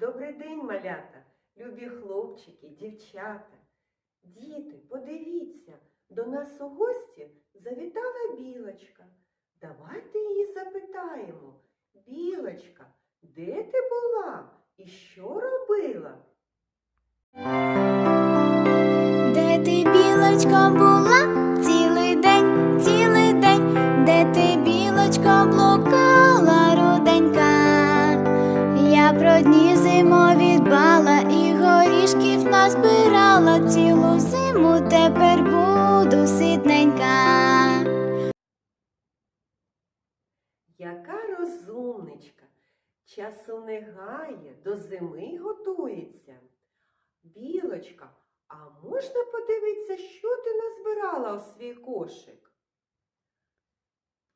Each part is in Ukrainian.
Добрий день, малята, любі хлопчики, дівчата. Діти, подивіться, до нас у гості завітала білочка. Давайте її запитаємо. Білочка, де ти була і що робила? Де ти, білочко, була цілий день, цілий день, де ти, білочко, блукала руденька? Я про дні назбирала цілу зиму, тепер буду ситненька. Яка розумничка, часу не гає, до зими готується. Білочка, а можна подивитися, що ти назбирала у свій кошик?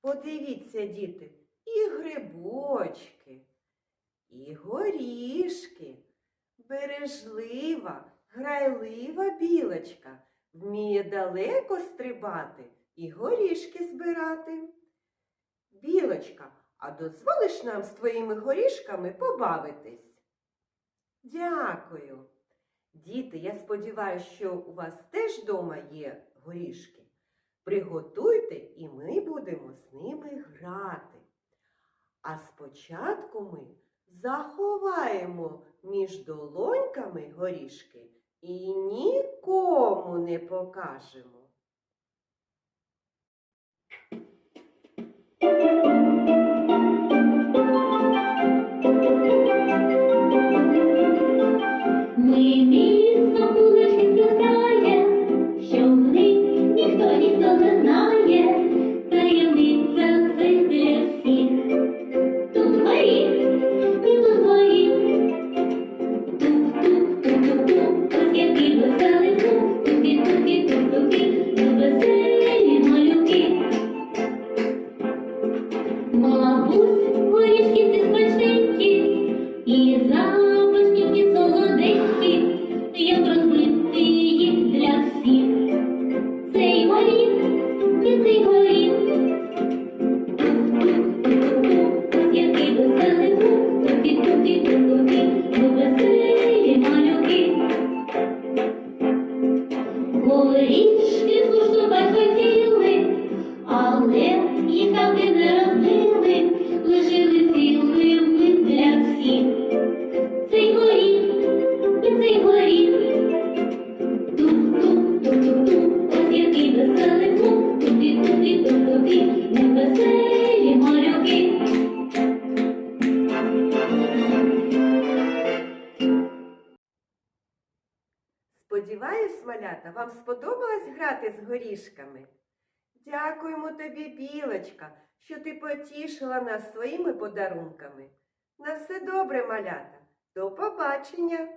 Подивіться, діти, і грибочки, і горішки, бережлива, грайлива білочка, вміє далеко стрибати і горішки збирати. Білочка, а дозволиш нам з твоїми горішками побавитись? Дякую. Діти, я сподіваюся, що у вас теж вдома є горішки. Приготуйте і ми будемо з ними грати. А спочатку ми заховаємо між долоньками горішки і нікому не покажемо. Ми міцно кулачки знає, що в них ніхто ніхто не знає, Мабуть, горішки ці смачненькі, і запашні, і солоденькі, як розбити їх для всіх. Цей горіх, і цей горіх. Який веселий звук, туки-туки-тук-туки, ми веселі малюки. Горішки скуштувати хотіли, але їх таки не розбили, ось який веселий звук, туки-туки-тук-туки, ми веселі малюки. Сподіваюсь, малята, вам сподобалось грати з горішками? Дякуємо тобі, білочка, що ти потішила нас своїми подарунками. На все добре, малята. До побачення!